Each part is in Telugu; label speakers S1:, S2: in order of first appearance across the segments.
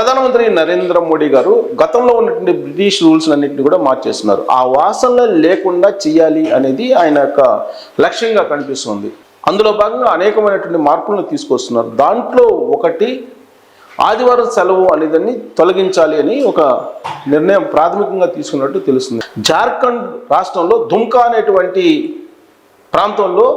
S1: ప్రధానమంత్రి నరేంద్ర మోడీ గారు గతంలో ఉన్నటువంటి బ్రిటిష్ రూల్స్ అన్నింటినీ కూడా మార్చేస్తున్నారు. ఆ వాసనలు లేకుండా చేయాలి అనేది ఆయన యొక్క లక్ష్యంగా కనిపిస్తుంది. అందులో భాగంగా అనేకమైనటువంటి మార్పులను తీసుకొస్తున్నారు. దాంట్లో ఒకటి ఆదివారం సెలవు అనేదాన్ని తొలగించాలి అని ఒక నిర్ణయం ప్రాథమికంగా తీసుకున్నట్టు తెలుస్తుంది. జార్ఖండ్ రాష్ట్రంలో దుమ్కా అనేటువంటి ప్రాంతంలో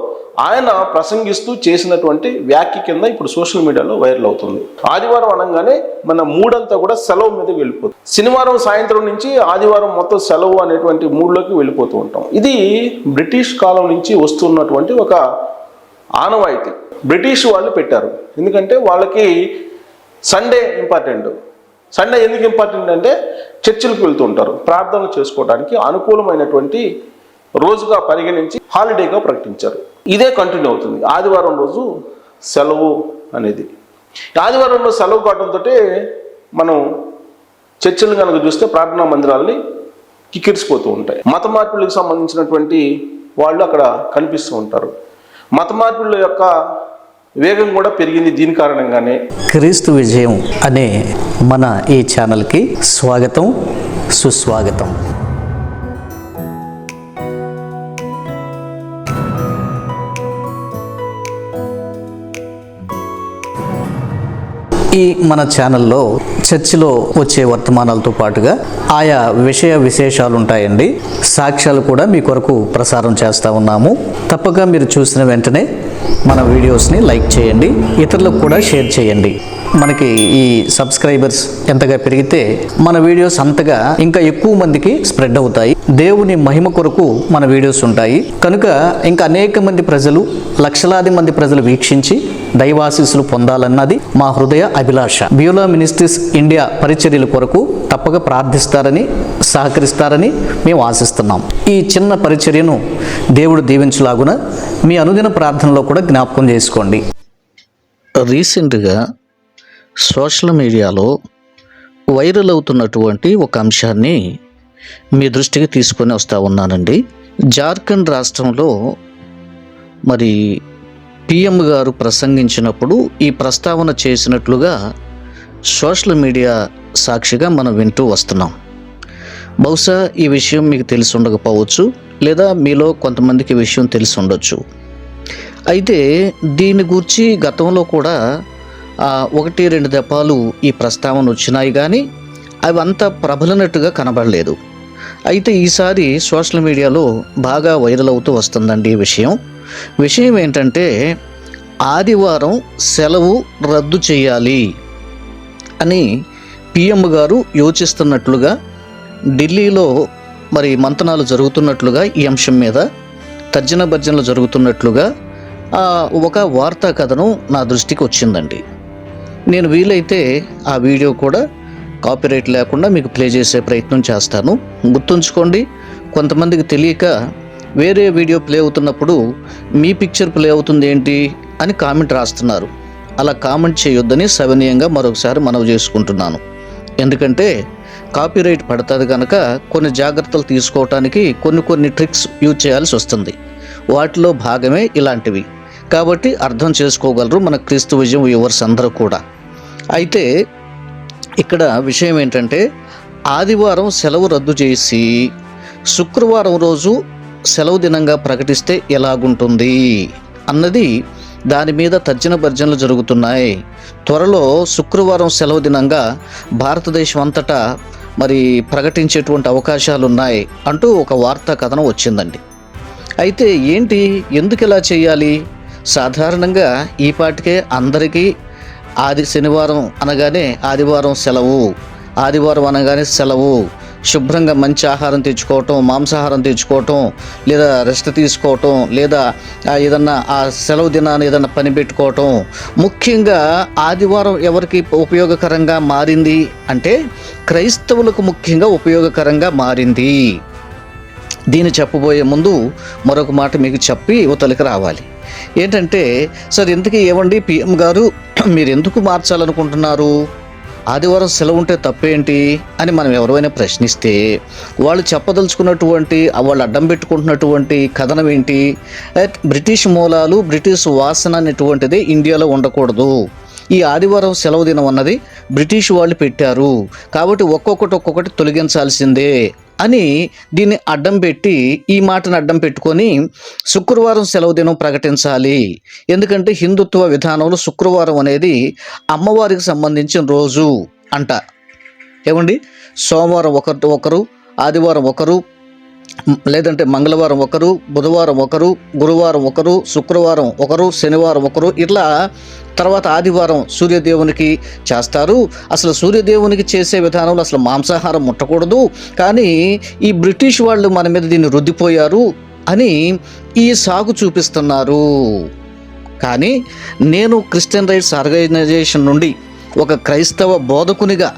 S1: ఆయన ప్రసంగిస్తూ చేసినటువంటి వ్యాఖ్య కింద ఇప్పుడు సోషల్ మీడియాలో వైరల్ అవుతుంది. ఆదివారం అనగానే మన మూడంతా కూడా సెలవు మీద వెళ్ళిపోతుంది. శనివారం సాయంత్రం నుంచి ఆదివారం మొత్తం సెలవు అనేటువంటి మూడ్లోకి వెళ్ళిపోతూ ఉంటాం. ఇది బ్రిటిష్ కాలం నుంచి వస్తున్నటువంటి ఒక ఆనవాయితీ. బ్రిటిష్ వాళ్ళు పెట్టారు. ఎందుకంటే వాళ్ళకి సండే ఇంపార్టెంట్. సండే ఎందుకు ఇంపార్టెంట్ అంటే చర్చిలకు వెళ్తూ ఉంటారు. ప్రార్థనలు చేసుకోవడానికి అనుకూలమైనటువంటి రోజుగా పరిగణించి హాలిడేగా ప్రకటించారు. ఇదే కంటిన్యూ అవుతుంది. ఆదివారం రోజు సెలవు అనేది. ఆదివారం రోజు సెలవు కావడంతో మనం చర్చలు కనుక చూస్తే ప్రార్థనా మందిరాలని కిక్కిరిసిపోతూ ఉంటాయి. మత మార్పులకు సంబంధించినటువంటి వాళ్ళు అక్కడ కనిపిస్తూ ఉంటారు. మత మార్పుల యొక్క వేగం కూడా పెరిగింది దీని కారణంగానే.
S2: క్రీస్తు విజయం అనే మన ఈ ఛానల్కి స్వాగతం సుస్వాగతం. ఈ మన ఛానల్లో చర్చిలో వచ్చే వర్తమానాలతో పాటుగా ఆయా విషయ విశేషాలు ఉంటాయండి సాక్ష్యాలు కూడా మీ కొరకు ప్రసారం చేస్తూ ఉన్నాము. తప్పక మీరు చూసిన వెంటనే మన వీడియోస్ని లైక్ చేయండి. ఇతరులకు కూడా షేర్ చేయండి. మనకి ఈ సబ్స్క్రైబర్స్ ఎంతగా పెరిగితే మన వీడియోస్ అంతగా ఇంకా ఎక్కువ మందికి స్ప్రెడ్ అవుతాయి. దేవుని మహిమ కొరకు మన వీడియోస్ ఉంటాయి. కనుక ఇంకా అనేక మంది ప్రజలు లక్షలాది మంది ప్రజలు వీక్షించి దైవాశీస్సులు పొందాలన్నది మా హృదయ అభిలాష. బ్యూలా మినిస్ట్రీస్ ఇండియా పరిచర్యల కొరకు తప్పక ప్రార్థిస్తారని సహకరిస్తారని మేము ఆశిస్తున్నాం. ఈ చిన్న పరిచర్యను దేవుడు దీవించులాగున మీ అనుదిన ప్రార్థనలో కూడా జ్ఞాపకం చేసుకోండి. రీసెంట్గా సోషల్ మీడియాలో వైరల్ అవుతున్నటువంటి ఒక అంశాన్ని మీ దృష్టికి తీసుకొని వస్తూ ఉన్నానండి. జార్ఖండ్ రాష్ట్రంలో మరి పిఎం గారు ప్రసంగించినప్పుడు ఈ ప్రస్తావన చేసినట్లుగా సోషల్ మీడియా సాక్షిగా మనం వింటూ వస్తున్నాం. బహుశా ఈ విషయం మీకు తెలిసి ఉండకపోవచ్చు లేదా మీలో కొంతమందికి విషయం తెలిసి ఉండొచ్చు. అయితే దీని గురించి గతంలో కూడా ఒకటి రెండు దెబ్బలు ఈ ప్రస్తావన వచ్చినాయి కానీ అవి అంత ప్రబలినట్టుగా కనబడలేదు. అయితే ఈసారి సోషల్ మీడియాలో బాగా వైరల్ అవుతూ వస్తుందండి ఈ విషయం. విషయం ఏంటంటే ఆదివారం సెలవు రద్దు చేయాలి అని పిఎం గారు యోచిస్తున్నట్లుగా ఢిల్లీలో మరి మంతనాలు జరుగుతున్నట్లుగా ఈ అంశం మీద తర్జన భర్జనలు జరుగుతున్నట్లుగా ఆ, ఒక వార్తా కథనం నా దృష్టికి వచ్చిందండి. నేను వీలైతే ఆ వీడియో కూడా కాపీరైట్ లేకుండా మీకు ప్లే చేసే ప్రయత్నం చేస్తాను. గుర్తుంచుకోండి కొంతమందికి తెలియక వేరే వీడియో ప్లే అవుతున్నప్పుడు మీ పిక్చర్ ప్లే అవుతుంది ఏంటి అని కామెంట్ రాస్తున్నారు. అలా కామెంట్ చేయొద్దని సవనీయంగా మరొకసారి మనవి చేసుకుంటున్నాను. ఎందుకంటే కాపీరైట్ పడుతుంది కనుక కొన్ని జాగ్రత్తలు తీసుకోవటానికి కొన్ని కొన్ని ట్రిక్స్ యూజ్ చేయాల్సి వస్తుంది. వాటిలో భాగమే ఇలాంటివి. కాబట్టి అర్థం చేసుకోగలరు మన క్రీస్తు విజయం వ్యూవర్స్ అందరూ కూడా. అయితే ఇక్కడ విషయం ఏంటంటే ఆదివారం సెలవు రద్దు చేసి శుక్రవారం రోజు సెలవు దినంగా ప్రకటిస్తే ఎలాగుంటుంది? అన్నది దాని మీద తర్జన భర్జనలు జరుగుతున్నాయి. త్వరలో శుక్రవారం సెలవు దినంగా భారతదేశం అంతటా మరి ప్రకటించేటువంటి అవకాశాలు ఉన్నాయి అంటూ ఒక వార్తా కథనం వచ్చిందండి. అయితే ఏంటి? ఎందుకు ఇలా చేయాలి? సాధారణంగా ఈ పాటికే అందరికీ ఆది శనివారం అనగానే ఆదివారం సెలవు. ఆదివారం అనగానే సెలవు. శుభ్రంగా మంచి ఆహారం తెచ్చుకోవటం మాంసాహారం తెచ్చుకోవటం లేదా రెస్ట్ తీసుకోవటం లేదా ఏదన్నా ఆ సెలవు దినాన్ని ఏదన్నా పని పెట్టుకోవటం. ముఖ్యంగా ఆదివారం ఎవరికి ఉపయోగకరంగా మారింది అంటే క్రైస్తవులకు ముఖ్యంగా ఉపయోగకరంగా మారింది. దీన్ని చెప్పబోయే ముందు మరొక మాట మీకు చెప్పి యువతలకి రావాలి. ఏంటంటే సార్ ఇంతకీ ఏమండి? పిఎం గారు మీరు ఎందుకు మార్చాలనుకుంటున్నారు? ఆదివారం సెలవు ఉంటే తప్పేంటి? అని మనం ఎవరైనా ప్రశ్నిస్తే వాళ్ళు చెప్పదలుచుకున్నటువంటి వాళ్ళు అడ్డం పెట్టుకుంటున్నటువంటి కథనం ఏంటి? బ్రిటిష్ మూలాలు బ్రిటిష్ వాసన అనేటువంటిది ఇండియాలో ఉండకూడదు. ఈ ఆదివారం సెలవు దినం అన్నది బ్రిటిష్ వాళ్ళు పెట్టారు. కాబట్టి ఒక్కొక్కటి ఒక్కొక్కటి తొలగించాల్సిందే అని దీన్ని అడ్డం పెట్టి ఈ మాటను అడ్డం పెట్టుకొని శుక్రవారం సెలవు దినం ప్రకటించాలి. ఎందుకంటే హిందుత్వ విధానంలో శుక్రవారం అనేది అమ్మవారికి సంబంధించిన రోజు అంట. ఏమండి? సోమవారం ఒకరు ఒకరు ఆదివారం ఒకరు లేదంటే మంగళవారం ఒకరు బుధవారం ఒకరు గురువారం ఒకరు శుక్రవారం ఒకరు శనివారం ఒకరు ఇట్లా తర్వాత ఆదివారం సూర్యదేవునికి చేస్తారు. అసలు సూర్యదేవునికి చేసే విధానంలో అసలు మాంసాహారం ముట్టకూడదు. కానీ ఈ బ్రిటిష్ వాళ్ళు మన మీద దీన్ని రుద్దిపోయారు అని ఈ సాగు చూపిస్తున్నారు. కానీ నేను క్రిస్టియన్ రైట్స్ ఆర్గనైజేషన్ నుండి ఒక క్రైస్తవ బోధకునిగా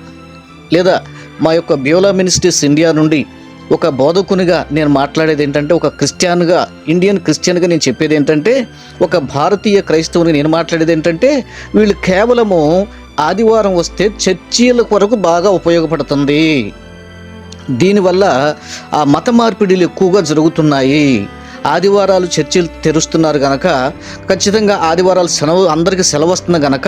S2: లేదా మా యొక్క బ్యూలా మినిస్ట్రీస్ ఇండియా నుండి ఒక బోధకునిగా నేను మాట్లాడేది ఏంటంటే ఒక క్రిస్టియన్గా ఇండియన్ క్రిస్టియన్గా నేను చెప్పేది ఏంటంటే ఒక భారతీయ క్రైస్తవుని నేను మాట్లాడేది ఏంటంటే వీళ్ళు కేవలము ఆదివారం వస్తే చర్చీల కొరకు బాగా ఉపయోగపడుతుంది. దీనివల్ల ఆ మత మార్పిడిలు ఎక్కువగా జరుగుతున్నాయి. ఆదివారాలు చర్చిలు తెరుస్తున్నారు గనక ఖచ్చితంగా ఆదివారాలు సెలవు అందరికీ సెలవు వస్తుంది గనక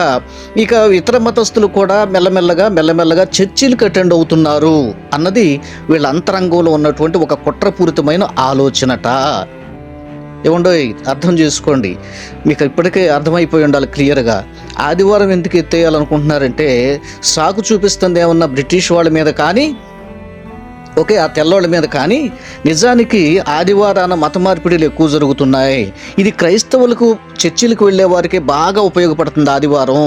S2: ఇక ఇతర మతస్థులు కూడా మెల్లమెల్లగా మెల్లమెల్లగా చర్చిలకు అటెండ్ అవుతున్నారు అన్నది వీళ్ళ అంతరంగంలో ఉన్నటువంటి ఒక కుట్రపూరితమైన ఆలోచనట. ఏముండో అర్థం చేసుకోండి. మీకు ఇప్పటికే అర్థమైపోయి ఉండాలి క్లియర్గా. ఆదివారం ఎందుకు ఎత్తేయాలనుకుంటున్నారంటే సాకు చూపిస్తుంది ఏమన్నా బ్రిటిష్ వాళ్ళ మీద కానీ ఓకే ఆ తెల్లోళ్ళ మీద కానీ నిజానికి ఆదివారాన మత మార్పిడిలు ఎక్కువ జరుగుతున్నాయి. ఇది క్రైస్తవులకు చర్చిలకు వెళ్ళే వారికి బాగా ఉపయోగపడుతుంది ఆదివారం.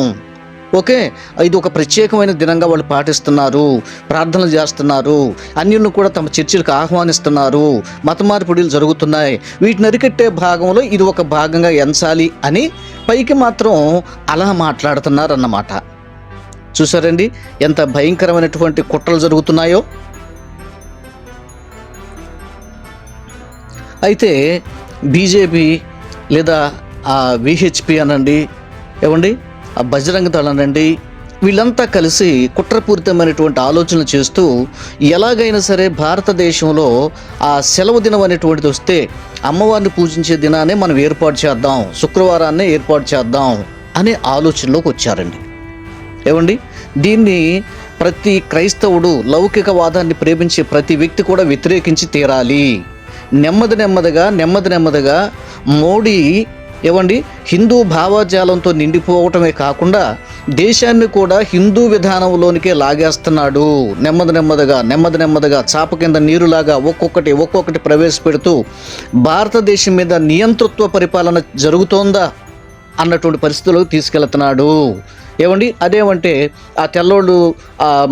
S2: ఓకే ఇది ఒక ప్రత్యేకమైన దినంగా వాళ్ళు పాటిస్తున్నారు ప్రార్థనలు చేస్తున్నారు అన్యులను కూడా తమ చర్చిలకు ఆహ్వానిస్తున్నారు. మత మార్పిడిలు జరుగుతున్నాయి. వీటిని అరికట్టే భాగంలో ఇది ఒక భాగంగా ఎంచాలి అని పైకి మాత్రం అలా మాట్లాడుతున్నారన్నమాట. చూసారండి ఎంత భయంకరమైనటువంటి కుట్రలు జరుగుతున్నాయో? అయితే బీజేపీ లేదా ఆ విహెచ్పి అనండి ఏమండి? ఆ బజరంగ దళ అనండి వీళ్ళంతా కలిసి కుట్రపూరితమైనటువంటి ఆలోచనలు చేస్తూ ఎలాగైనా సరే భారతదేశంలో ఆ సెలవు దినం అనేటువంటిది వస్తే అమ్మవారిని పూజించే దినాన్ని మనం ఏర్పాటు చేద్దాం శుక్రవారాన్ని ఏర్పాటు చేద్దాం అనే ఆలోచనలోకి వచ్చారండి. ఏమండి? దీన్ని ప్రతి క్రైస్తవుడు లౌకికవాదాన్ని ప్రేమించే ప్రతి వ్యక్తి కూడా వ్యతిరేకించి తీరాలి. నెమ్మది నెమ్మదిగా నెమ్మది నెమ్మదిగా మోడీ ఏమండి హిందూ భావజాలంతో నిండిపోవటమే కాకుండా దేశాన్ని కూడా హిందూ విధానంలోనికే లాగేస్తున్నాడు. నెమ్మది నెమ్మదిగా నెమ్మది నెమ్మదిగా చాప కింద నీరులాగా ఒక్కొక్కటి ఒక్కొక్కటి ప్రవేశపెడుతూ భారతదేశం మీద నియంతృత్వ పరిపాలన జరుగుతోందా అన్నటువంటి పరిస్థితులకు తీసుకెళ్తున్నాడు. ఏమండి అదేమంటే ఆ తెల్లోళ్ళు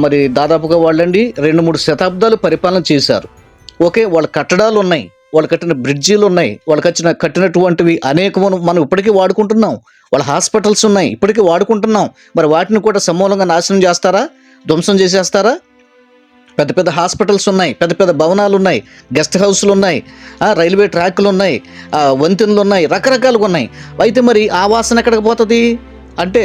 S2: మరి దాదాపుగా వాళ్ళండి రెండు మూడు శతాబ్దాలు పరిపాలన చేశారు. ఓకే వాళ్ళ కట్టడాలు ఉన్నాయి వాళ్ళు కట్టిన బ్రిడ్జీలు ఉన్నాయి వాళ్ళు కట్టిన కట్టినటువంటివి అనేక మనం ఇప్పటికీ వాడుకుంటున్నాం. వాళ్ళ హాస్పిటల్స్ ఉన్నాయి ఇప్పటికీ వాడుకుంటున్నాం. మరి వాటిని కూడా సమూలంగా నాశనం చేస్తారా? ధ్వంసం చేసేస్తారా? పెద్ద పెద్ద హాస్పిటల్స్ ఉన్నాయి పెద్ద పెద్ద భవనాలు ఉన్నాయి గెస్ట్ హౌస్లు ఉన్నాయి రైల్వే ట్రాక్లు ఉన్నాయి వంతెనలు ఉన్నాయి రకరకాలుగా ఉన్నాయి. అయితే మరి ఆ వాసన ఎక్కడికి పోతుంది? అంటే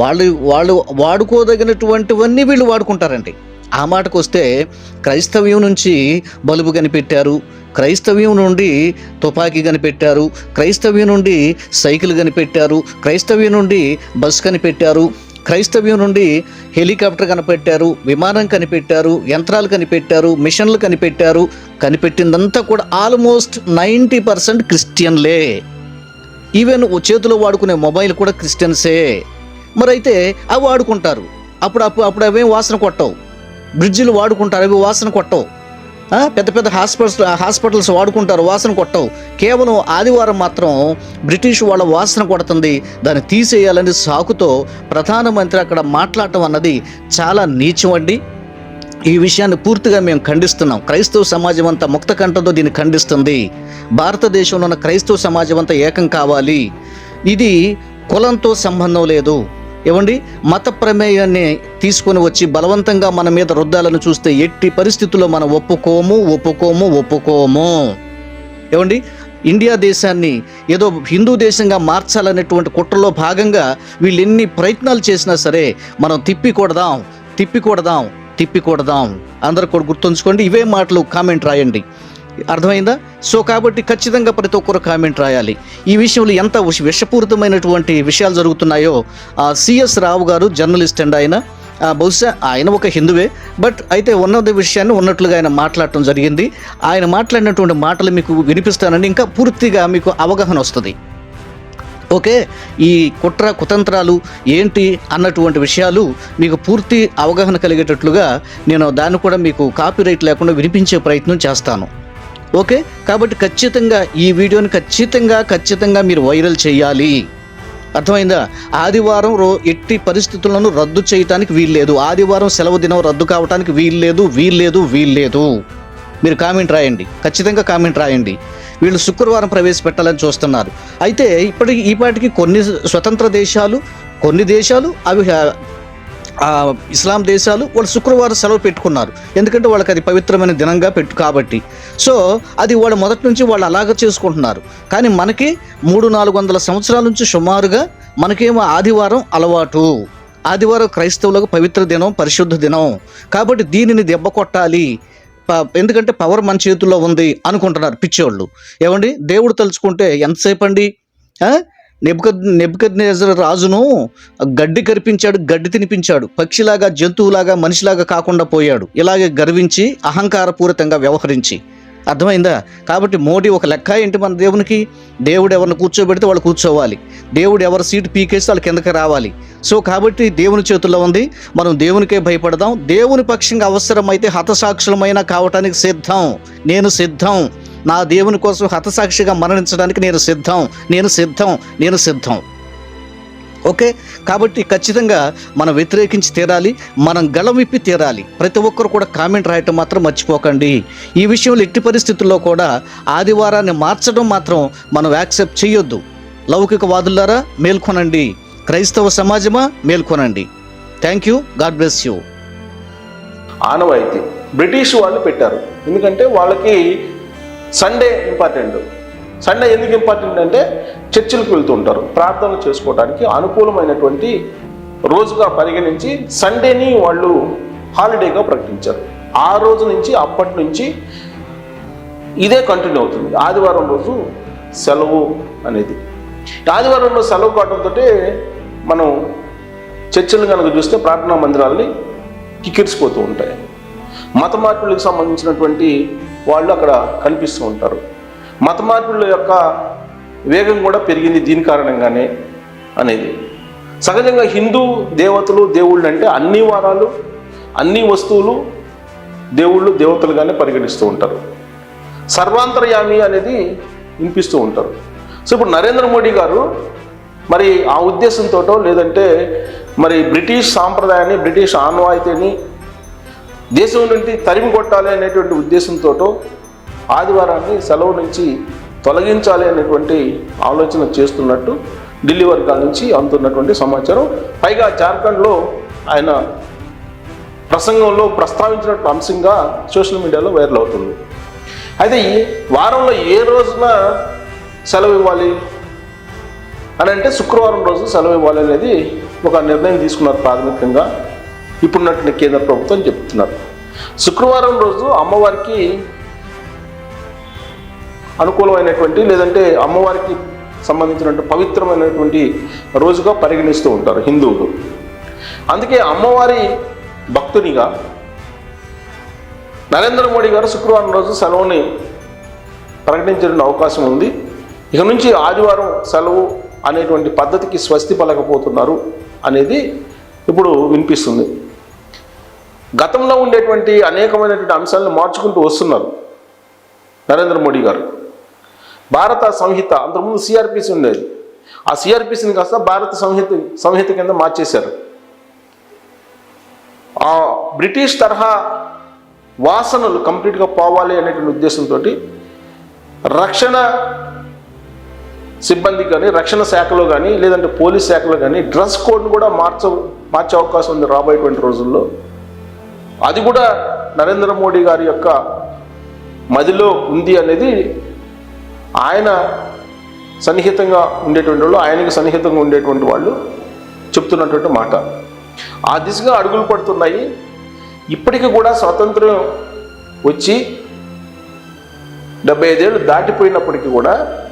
S2: వాళ్ళు వాళ్ళు వాడుకోదగినటువంటివన్నీ వీళ్ళు వాడుకుంటారండి. ఆ మాటకు వస్తే క్రైస్తవ్యం నుంచి బలుబు కనిపెట్టారు. క్రైస్తవ్యం నుండి తుపాకీ కనిపెట్టారు. క్రైస్తవ్యం నుండి సైకిల్ కనిపెట్టారు. క్రైస్తవ్యం నుండి బస్ కనిపెట్టారు. క్రైస్తవ్యం నుండి హెలికాప్టర్ కనిపెట్టారు. విమానం కనిపెట్టారు. యంత్రాలు కనిపెట్టారు. మిషన్లు కనిపెట్టారు. కనిపెట్టిందంతా కూడా ఆల్మోస్ట్ నైంటీ పర్సెంట్ క్రిస్టియన్లే. ఈవెన్ చేతిలో వాడుకునే మొబైల్ కూడా క్రిస్టియన్సే. మరైతే అవి వాడుకుంటారు. అప్పుడు అప్పుడు అప్పుడు అవేం వాసన కొట్టవు. బ్రిడ్జిలు వాడుకుంటారు అవి వాసన కొట్టవు. పెద్ద పెద్ద హాస్పిటల్స్ హాస్పిటల్స్ వాడుకుంటారు వాసన కొట్టవు. కేవలం ఆదివారం మాత్రం బ్రిటిష్ వాళ్ళ వాసన కొడుతుంది దాన్ని తీసేయాలని సాకుతో ప్రధానమంత్రి అక్కడ మాట్లాడటం అన్నది చాలా నీచం అండి. ఈ విషయాన్ని పూర్తిగా మేము ఖండిస్తున్నాం. క్రైస్తవ సమాజం అంతా ముక్త కంఠంతో దీన్ని ఖండిస్తుంది. భారతదేశంలో ఉన్న క్రైస్తవ సమాజం అంతా ఏకం కావాలి. ఇది కులంతో సంబంధం లేదు. ఏమండి? మత ప్రమేయాన్ని తీసుకొని వచ్చి బలవంతంగా మన మీద రుద్దాలను చూస్తే ఎట్టి పరిస్థితుల్లో మనం ఒప్పుకోము ఒప్పుకోము ఒప్పుకోము. ఏమండి? ఇండియా దేశాన్ని ఏదో హిందూ దేశంగా మార్చాలనేటువంటి కుట్రలో భాగంగా వీళ్ళు ఎన్ని ప్రయత్నాలు చేసినా సరే మనం తిప్పికొడదాం తిప్పికొడదాం తిప్పికొడదాం అందరు కూడా గుర్తుంచుకోండి ఇవే మాటలు కామెంట్ రాయండి. అర్థమైందా? సో కాబట్టి ఖచ్చితంగా ప్రతి ఒక్కరు కామెంట్ రాయాలి. ఈ విషయంలో ఎంత విషపూరితమైనటువంటి విషయాలు జరుగుతున్నాయో సిఎస్ రావు గారు జర్నలిస్ట్ అండ్ ఆయన బహుశా ఆయన ఒక హిందువే బట్ అయితే ఉన్నది విషయాన్ని ఉన్నట్లుగా ఆయన మాట్లాడటం జరిగింది. ఆయన మాట్లాడినటువంటి మాటలు మీకు వినిపిస్తానని ఇంకా పూర్తిగా మీకు అవగాహన వస్తుంది. ఓకే? ఈ కుట్ర కుతంత్రాలు ఏంటి అన్నటువంటి విషయాలు మీకు పూర్తి అవగాహన కలిగేటట్లుగా నేను దాన్ని కూడా మీకు కాపీరైట్ లేకుండా వినిపించే ప్రయత్నం చేస్తాను. ఓకే? కాబట్టి ఖచ్చితంగా ఈ వీడియోని ఖచ్చితంగా ఖచ్చితంగా మీరు వైరల్ చేయాలి. అర్థమైందా? ఆదివారం రో ఎట్టి పరిస్థితులను రద్దు చేయటానికి వీల్లేదు. ఆదివారం సెలవు దినం రద్దు కావటానికి వీల్లేదు వీల్లేదు వీల్లేదు. మీరు కామెంట్ రాయండి. ఖచ్చితంగా కామెంట్ రాయండి. వీళ్ళు శుక్రవారం ప్రవేశపెట్టాలని చూస్తున్నారు. అయితే ఇప్పటికి ఈపాటికి కొన్ని స్వతంత్ర దేశాలు కొన్ని దేశాలు అవి ఇస్లాం దేశాలు వాళ్ళు శుక్రవారం సెలవు పెట్టుకున్నారు. ఎందుకంటే వాళ్ళకి అది పవిత్రమైన దినంగా పెట్టు కాబట్టి. సో అది వాళ్ళు మొదటి నుంచి వాళ్ళు అలాగ చేసుకుంటున్నారు. కానీ మనకి మూడు నాలుగు వందల సంవత్సరాల నుంచి సుమారుగా మనకేమో ఆదివారం అలవాటు. ఆదివారం క్రైస్తవులకు పవిత్ర దినం పరిశుద్ధ దినం. కాబట్టి దీనిని దెబ్బ కొట్టాలి. ప- ఎందుకంటే పవర్ మన చేతుల్లో ఉంది అనుకుంటున్నారు పిచ్చోళ్ళు. ఏమండి? దేవుడు తలుచుకుంటే ఎంతసేపు అండి? నెబ్కద్ నెబ్కద్నేజర్ రాజును గడ్డి కరిపించాడు గడ్డి తినిపించాడు. పక్షిలాగా జంతువులాగా మనిషిలాగా కాకుండా పోయాడు. ఇలాగే గర్వించి అహంకారపూరితంగా వ్యవహరించి అర్థమైందా? కాబట్టి మోడీ ఒక లెక్క ఏంటి మన దేవునికి? దేవుడు ఎవరిని కూర్చోబెడితే వాళ్ళు కూర్చోవాలి. దేవుడు ఎవరి సీటు పీకేస్తే వాళ్ళు కిందకి రావాలి. సో కాబట్టి దేవుని చేతుల్లో ఉంది. మనం దేవునికే భయపడదాం. దేవుని పక్షంగా అవసరమైతే హతసాక్షులమైన కావటానికి సిద్ధం. నేను సిద్ధం. నా దేవుని కోసం హతసాక్షిగా మరణించడానికి నేను సిద్ధం. నేను సిద్ధం. నేను సిద్ధం. ఓకే? కాబట్టి ఖచ్చితంగా మనం వ్యతిరేకించి తీరాలి మనం గళం విప్పి తీరాలి. ప్రతి ఒక్కరు కూడా కామెంట్ రాయటం మాత్రం మర్చిపోకండి. ఈ విషయంలో ఎట్టి పరిస్థితుల్లో కూడా ఆదివారాన్ని మార్చడం మాత్రం మనం యాక్సెప్ట్ చేయొద్దు. లౌకికవాదులారా మేల్కొనండి. క్రైస్తవ సమాజమా మేల్కొనండి. Thank you. God bless you.
S1: ఆనవాయితీ. బ్రిటిష్ వాళ్ళు పెట్టారు. ఎందుకంటే వాళ్ళకి సండే ఇంపార్టెంట్. సండే ఎందుకు ఇంపార్టెంట్ అంటే చర్చిలకు వెళ్తూ ఉంటారు. ప్రార్థనలు చేసుకోవడానికి అనుకూలమైనటువంటి రోజుగా పరిగణించి సండేని వాళ్ళు హాలిడేగా ప్రకటించారు. ఆ రోజు నుంచి అప్పటి నుంచి ఇదే కంటిన్యూ అవుతుంది. ఆదివారం రోజు సెలవు అనేది. ఆదివారంలో సెలవు కావడంతో మనం చర్చలు కనుక చూస్తే ప్రార్థనా మందిరాలని కిక్కిరిసిపోతూ ఉంటాయి. మత మార్పులకు సంబంధించినటువంటి వాళ్ళు అక్కడ కనిపిస్తూ ఉంటారు. మత మార్పుల యొక్క వేగం కూడా పెరిగింది దీని కారణంగానే అనేది. సహజంగా హిందూ దేవతలు దేవుళ్ళు అంటే అన్ని వారాలు అన్ని వస్తువులు దేవుళ్ళు దేవతలుగానే పరిగణిస్తూ ఉంటారు. సర్వాంతర్యామి అనేది వినిపిస్తూ ఉంటారు. సో ఇప్పుడు నరేంద్ర మోడీ గారు మరి ఆ ఉద్దేశంతోటో లేదంటే మరి బ్రిటిష్ సాంప్రదాయాన్ని బ్రిటిష్ ఆన్వాయితీని దేశం నుండి తరిమి కొట్టాలి అనేటువంటి ఉద్దేశంతోటో ఆదివారాన్ని సెలవు నుంచి తొలగించాలి అనేటువంటి ఆలోచన చేస్తున్నట్టు ఢిల్లీ వర్గాల నుంచి అందుతున్నటువంటి సమాచారం. పైగా జార్ఖండ్లో ఆయన ప్రసంగంలో ప్రస్తావించినట్టు అంశంగా సోషల్ మీడియాలో వైరల్ అవుతుంది. అయితే ఈ వారంలో ఏ రోజున సెలవు ఇవ్వాలి? అని అంటే శుక్రవారం రోజు సెలవు ఇవ్వాలి అనేది ఒక నిర్ణయం తీసుకున్నారు ప్రాథమికంగా. ఇప్పుడున్నటువంటి కేంద్ర ప్రభుత్వం చెప్తున్నారు. శుక్రవారం రోజు అమ్మవారికి అనుకూలమైనటువంటి లేదంటే అమ్మవారికి సంబంధించినటువంటి పవిత్రమైనటువంటి రోజుగా పరిగణిస్తూ ఉంటారు హిందువులు. అందుకే అమ్మవారి భక్తునిగా నరేంద్ర మోడీ గారు శుక్రవారం రోజు సెలవుని ప్రకటించిన అవకాశం ఉంది. ఇక నుంచి ఆదివారం సెలవు అనేటువంటి పద్ధతికి స్వస్తి పలకపోతున్నారు అనేది ఇప్పుడు వినిపిస్తుంది. గతంలో ఉండేటువంటి అనేకమైనటువంటి అంశాలను మార్చుకుంటూ వస్తున్నారు నరేంద్ర మోడీ గారు. భారత సంహిత అంతకుముందు సిఆర్పిసి ఉండేది. ఆ సిఆర్పిసిని కాస్త భారత సంహిత సంహిత కింద మార్చేశారు. ఆ బ్రిటిష్ తరహా వాసనలు కంప్లీట్గా పోవాలి అనేటువంటి ఉద్దేశంతో రక్షణ సిబ్బంది కానీ రక్షణ శాఖలో కానీ లేదంటే పోలీస్ శాఖలో కానీ డ్రెస్ కోడ్ను కూడా మార్చ మార్చే అవకాశం ఉంది రాబోయేటువంటి రోజుల్లో. అది కూడా నరేంద్ర మోడీ గారి యొక్క మదిలో ఉంది అనేది ఆయన సన్నిహితంగా ఉండేటువంటి వాళ్ళు ఆయనకి సన్నిహితంగా ఉండేటువంటి వాళ్ళు చెప్తున్నటువంటి మాట. ఆ దిశగా అడుగులు పడుతున్నాయి. ఇప్పటికీ కూడా స్వాతంత్రం వచ్చి డెబ్బై ఐదేళ్ళు దాటిపోయినప్పటికీ కూడా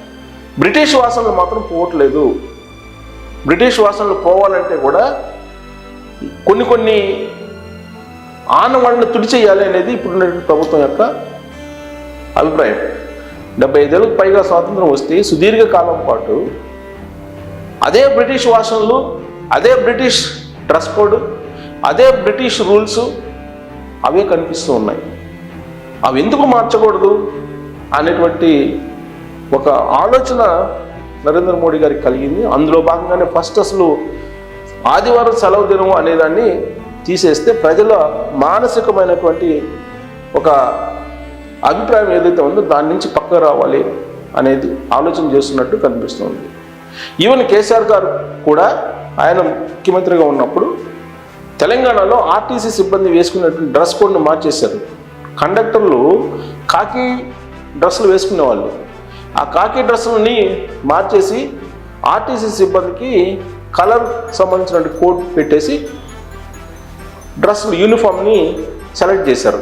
S1: బ్రిటిష్ వాసనలు మాత్రం పోవట్లేదు. బ్రిటిష్ వాసనలు పోవాలంటే కూడా కొన్ని కొన్ని ఆనవాళ్ళని తుడిచేయాలి అనేది ఇప్పుడున్న ప్రభుత్వం యొక్క అభిప్రాయం. డెబ్బై ఐదేళ్ళకు పైగా స్వాతంత్రం వస్తే సుదీర్ఘ కాలం పాటు అదే బ్రిటిష్ వాసనలు అదే బ్రిటిష్ డ్రెస్ కోడ్ అదే బ్రిటిష్ రూల్స్ అవే కనిపిస్తూ ఉన్నాయి. అవి ఎందుకు మార్చకూడదు అనేటువంటి ఒక ఆలోచన నరేంద్ర మోడీ గారికి కలిగింది. అందులో భాగంగానే ఫస్ట్ అసలు ఆదివారం సెలవు దినం అనేదాన్ని తీసేస్తే ప్రజల మానసికమైనటువంటి ఒక అభిప్రాయం ఏదైతే ఉందో దాని నుంచి పక్కకు రావాలి అనేది ఆలోచన చేస్తున్నట్టు కనిపిస్తుంది. ఈవెన్ కేసీఆర్ గారు కూడా ఆయన ముఖ్యమంత్రిగా ఉన్నప్పుడు తెలంగాణలో ఆర్టీసీ సిబ్బంది వేసుకున్నటువంటి డ్రెస్ కోడ్ను మార్చేశారు. కండక్టర్లు కాకి డ్రెస్సులు వేసుకునేవాళ్ళు. ఆ కాకి డ్రెస్సులని మార్చేసి ఆర్టీసీ సిబ్బందికి కలర్ సంబంధించిన కోడ్ పెట్టేసి డ్రెస్సులు యూనిఫామ్ని సెలెక్ట్ చేశారు.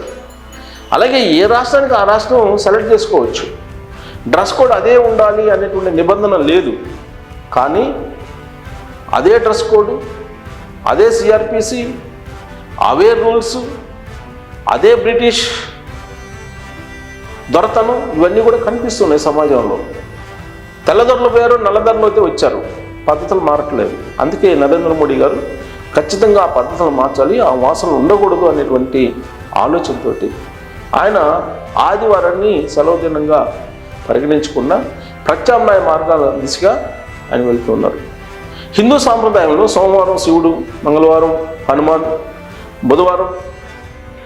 S1: అలాగే ఏ రాష్ట్రానికి ఆ రాష్ట్రం సెలెక్ట్ చేసుకోవచ్చు? డ్రెస్ కోడ్ అదే ఉండాలి అనేటువంటి నిబంధన లేదు. కానీ అదే డ్రెస్ కోడ్ అదే సిఆర్పిసి అవే రూల్స్ అదే బ్రిటిష్ దొరతనం ఇవన్నీ కూడా కనిపిస్తున్నాయి సమాజంలో. తెల్లదొరలు పోయారు నల్లదొరలు అయితే వచ్చారు. పద్ధతులు మారట్లేదు. అందుకే నరేంద్ర మోడీ గారు ఖచ్చితంగా ఆ పద్ధతులు మార్చాలి ఆ వాసనలు ఉండకూడదు అనేటువంటి ఆలోచనతోటి ఆయన ఆదివారాన్ని సెలవు దినంగా పరిగణించుకున్న ప్రత్యామ్నాయ మార్గాల దిశగా ఆయన వెళ్తున్నారు హిందూ సాంప్రదాయంలో సోమవారం శివుడు మంగళవారం హనుమాన్ బుధవారం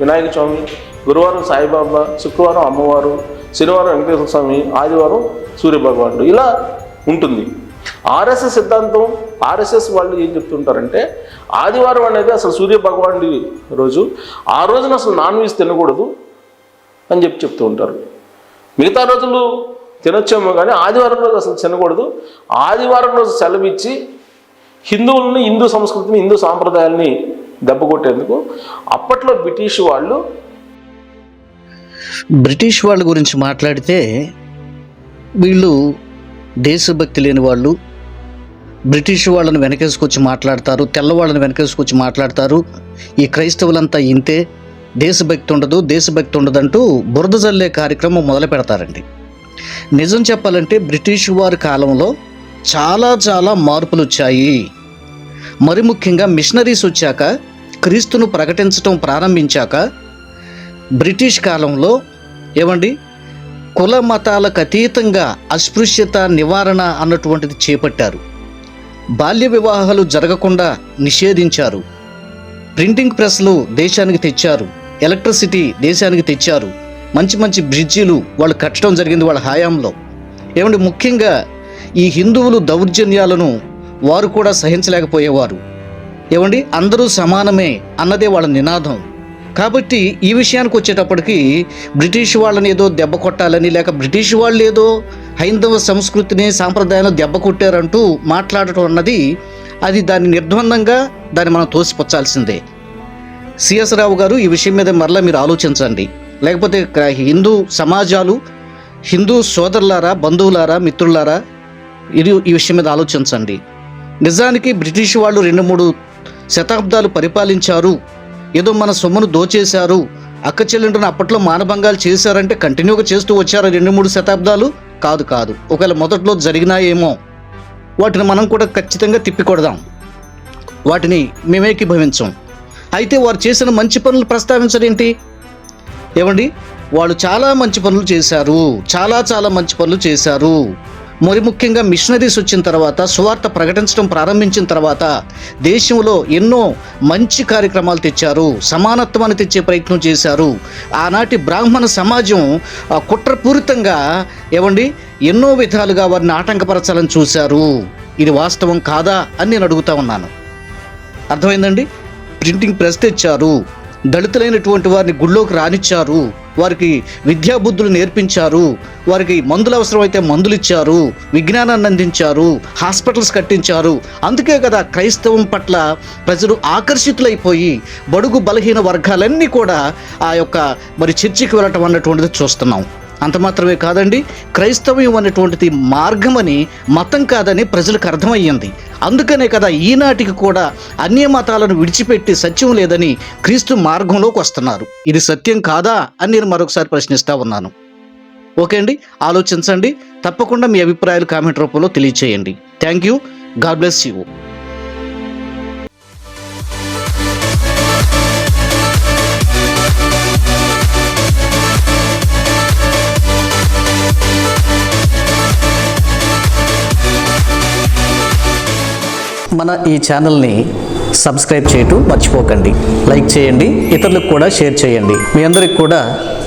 S1: వినాయక స్వామి గురువారం సాయిబాబా శుక్రవారం అమ్మవారు శనివారం వెంకటేశ్వర స్వామి ఆదివారం సూర్యభగవానుడు. ఇలా ఉంటుంది. ఆర్ఎస్ఎస్ సిద్ధాంతం ఆర్ఎస్ఎస్ వాళ్ళు ఏం చెప్తుంటారంటే ఆదివారం అనేది అసలు సూర్య భగవానుడి రోజు. ఆ రోజున అసలు నాన్ వెజ్ తినకూడదు. అని చెప్పి చెప్తూ ఉంటారు. మిగతా రోజులు తినొచ్చేమో కానీ ఆదివారం రోజు అసలు తినకూడదు. ఆదివారం రోజు సెలవు ఇచ్చి హిందూ సంస్కృతిని హిందూ సాంప్రదాయాల్ని దెబ్బకొట్టేందుకు అప్పట్లో బ్రిటిష్ వాళ్ళు
S2: బ్రిటిష్ వాళ్ళ గురించి మాట్లాడితే వీళ్ళు దేశభక్తి లేని వాళ్ళు బ్రిటిష్ వాళ్ళని వెనకేసుకొచ్చి మాట్లాడతారు తెల్లవాళ్ళని వెనకేసుకొచ్చి మాట్లాడతారు. ఈ క్రైస్తవులంతా ఇంతే. దేశభక్తి ఉండదు దేశభక్తి ఉండదంటూ బురద జల్లే కార్యక్రమం మొదలు పెడతారండి. నిజం చెప్పాలంటే బ్రిటిష్ వారి కాలంలో చాలా చాలా మార్పులు వచ్చాయి మరి ముఖ్యంగా మిషనరీస్ వచ్చాక క్రీస్తును ప్రకటించడం ప్రారంభించాక బ్రిటిష్ కాలంలో ఏమండి? కుల మతాలకు అతీతంగా అస్పృశ్యత నివారణ అన్నటువంటిది చేపట్టారు. బాల్య వివాహాలు జరగకుండా నిషేధించారు. ప్రింటింగ్ ప్రెస్లు దేశానికి తెచ్చారు. ఎలక్ట్రిసిటీ దేశానికి తెచ్చారు. మంచి మంచి బ్రిడ్జీలు వాళ్ళు కట్టడం జరిగింది వాళ్ళ హయాంలో. ఏమంటే ముఖ్యంగా ఈ హిందువులు దౌర్జన్యాలను వారు కూడా సహించలేకపోయేవారు. ఏమండి? అందరూ సమానమే అన్నదే వాళ్ళ నినాదం. కాబట్టి ఈ విషయానికి వచ్చేటప్పటికి బ్రిటిష్ వాళ్ళని ఏదో దెబ్బ కొట్టాలని లేక బ్రిటిష్ వాళ్ళు ఏదో హైందవ సంస్కృతిని సాంప్రదాయాలను దెబ్బ కొట్టారంటూ మాట్లాడటం అన్నది అది దాన్ని నిర్ద్వందంగా దాన్ని మనం తోసిపుచ్చాల్సిందే. సిఎస్ రావు గారు ఈ విషయం మీద మరలా మీరు ఆలోచించండి. లేకపోతే హిందూ సమాజాలు హిందూ సోదరులారా బంధువులారా మిత్రులారా ఇది ఈ విషయం మీద ఆలోచించండి. నిజానికి బ్రిటిష్ వాళ్ళు రెండు మూడు శతాబ్దాలు పరిపాలించారు. ఏదో మన సొమ్మును దోచేశారు. అక్క చెల్లెండ్రును అప్పట్లో మానభంగాలు చేశారంటే కంటిన్యూగా చేస్తూ వచ్చారు రెండు మూడు శతాబ్దాలు? కాదు కాదు. ఒకవేళ మొదట్లో జరిగినాయేమో వాటిని మనం కూడా ఖచ్చితంగా తిప్పికొడదాం. వాటిని మేమేకీభవించం. అయితే వారు చేసిన మంచి పనులు ప్రస్తావించడేంటి ఏమండి? వాళ్ళు చాలా మంచి పనులు చేశారు. చాలా చాలా మంచి పనులు చేశారు. మరి ముఖ్యంగా మిషనరీస్ వచ్చిన తర్వాత సువార్త ప్రకటించడం ప్రారంభించిన తర్వాత దేశంలో ఎన్నో మంచి కార్యక్రమాలు తెచ్చారు. సమానత్వాన్ని తెచ్చే ప్రయత్నం చేశారు. ఆనాటి బ్రాహ్మణ సమాజం కుట్రపూరితంగా ఏమండి? ఎన్నో విధాలుగా వారిని ఆటంకపరచాలని చూశారు. ఇది వాస్తవం కాదా అని నేను అడుగుతా ఉన్నాను. అర్థమైందండి? ప్రింటింగ్ ప్రెస్ తెచ్చారు. దళితులైనటువంటి వారిని గుళ్ళోకి రానిచ్చారు. వారికి విద్యాబుద్ధులు నేర్పించారు. వారికి మందులు అవసరమైతే మందులు ఇచ్చారు. విజ్ఞానాన్ని అందించారు. హాస్పిటల్స్ కట్టించారు. అందుకే కదా క్రైస్తవం పట్ల ప్రజలు ఆకర్షితులైపోయి బడుగు బలహీన వర్గాలన్నీ కూడా ఆ యొక్క మరి చర్చికి వెళ్ళటం అన్నటువంటిది చూస్తున్నాం. అంత మాత్రమే కాదండి క్రైస్తవ్యం అనేటువంటిది మార్గమని మతం కాదని ప్రజలకు అర్థమయ్యింది. అందుకనే కదా ఈనాటికి కూడా అన్య మతాలను విడిచిపెట్టి సత్యం లేదని క్రీస్తు మార్గంలోకి వస్తున్నారు. ఇది సత్యం కాదా అని నేను మరొకసారి ప్రశ్నిస్తూ ఉన్నాను. ఓకే అండి ఆలోచించండి తప్పకుండా మీ అభిప్రాయాలు కామెంట్ రూపంలో తెలియచేయండి. Thank you God bless you. మన ఈ ఛానల్ని సబ్స్క్రైబ్ చేయటం మర్చిపోకండి. లైక్ చేయండి ఇతరులకు కూడా షేర్ చేయండి. మీ అందరికి కూడా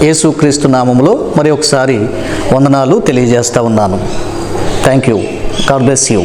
S2: యేసుక్రీస్తు నామంలో మరి ఒకసారి వందనాలు తెలియజేస్తా ఉన్నాను. Thank you God bless you